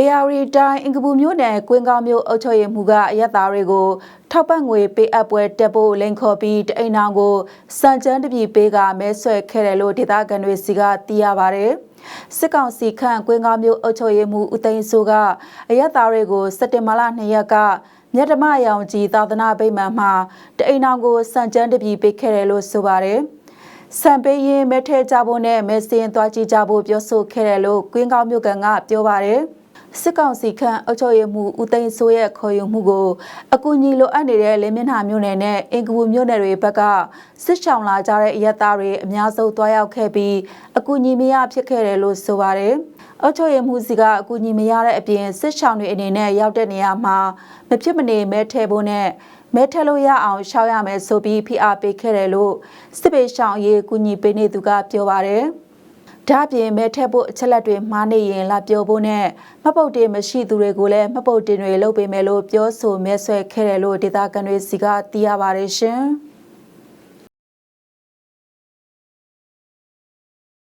AR တိုင်းအင်္ဂပူမြို့နယ်ကွင်းကောင်းမြို့အုပ်ချုပ်ရေးမှူးကအရက်သားတွေကိုထောက်ပံ့ငွေပေးအပ်ပွဲတက်ဖို့လိန်ခေါ်ပြီးတအိမ်အောင်ကိုစံချမ်းတပြီပေးကမဲဆွဲခဲ့တယ်လို့ဒေသခံတွေစီကသိရပါဗျ။စစ်ကောင်စီခန့်ကွင်းကောင်းမြို့အုပ်ချုပ်ရေးမှူးဦးသိန်းစိုးကအရက်သားတွေကိုစက်တင်ဘာလ2ရက်ကမြတ်ဓမ္မရောင်ကြီးသာသနာ့ဗိမာန်မှာတအိမ်အောင်ကိုစံချမ်းတပြီပေးခဲ့တယ်လို့ဆိုပါတယ်။စံပေးရင်မဲထဲကြဖို့နဲ့မဲစင်းသွားကြည့်ကြဖို့ပြောဆိုခဲ့တယ်လို့ကွင်းကောင်းမြို့ကန်ကပြောပါတယ်။ စစ်ကောင်စီခန့်အုပ်ချုပ်ရေးမှူးဦးသိန်းစိုးရဲ့ခေါ်ယူမှုကိုအကူအညီလိုအပ်နေတဲ့လင်းမျက်နှာမြို့နယ်နဲ့အင်ကူမြို့နယ်တွေဘက်ကစစ်ဆောင်လာကြတဲ့အရက်သားတွေအများဆုံးတွားရောက်ခဲ့ပြီးအကူအညီမရဖြစ်ခဲ့တယ်လို့ဆိုပါတယ်။အုပ်ချုပ်ရေးမှူးစီကအကူအညီမရတဲ့အပြင်စစ်ဆောင်တွေအနေနဲ့ရောက်တဲ့နေရာမှာမဖြစ်မနေမဲထဲဖို့နဲ့မဲထက်လို့ရအောင်ရှောက်ရမယ်ဆိုပြီးဖိအားပေးခဲ့တယ်လို့စစ်ပေရှောင်းအရေးကူညီပေးနေသူကပြောပါတယ်။ ဒါ့အပြင်မဲထက်ဖို့အချက်လက်တွေမှားနေရင်လာပြောဖို့နဲ့မှတ်ပုတ်တွေမရှိသူတွေကိုလည်းမှတ်ပုတ်တင်တွေလုပ်ပေးမယ်လို့ပြောဆိုမဲဆွဲခဲ့တယ်လို့ဒေတာကန်တွေစီကသိရပါတယ်ရှင်။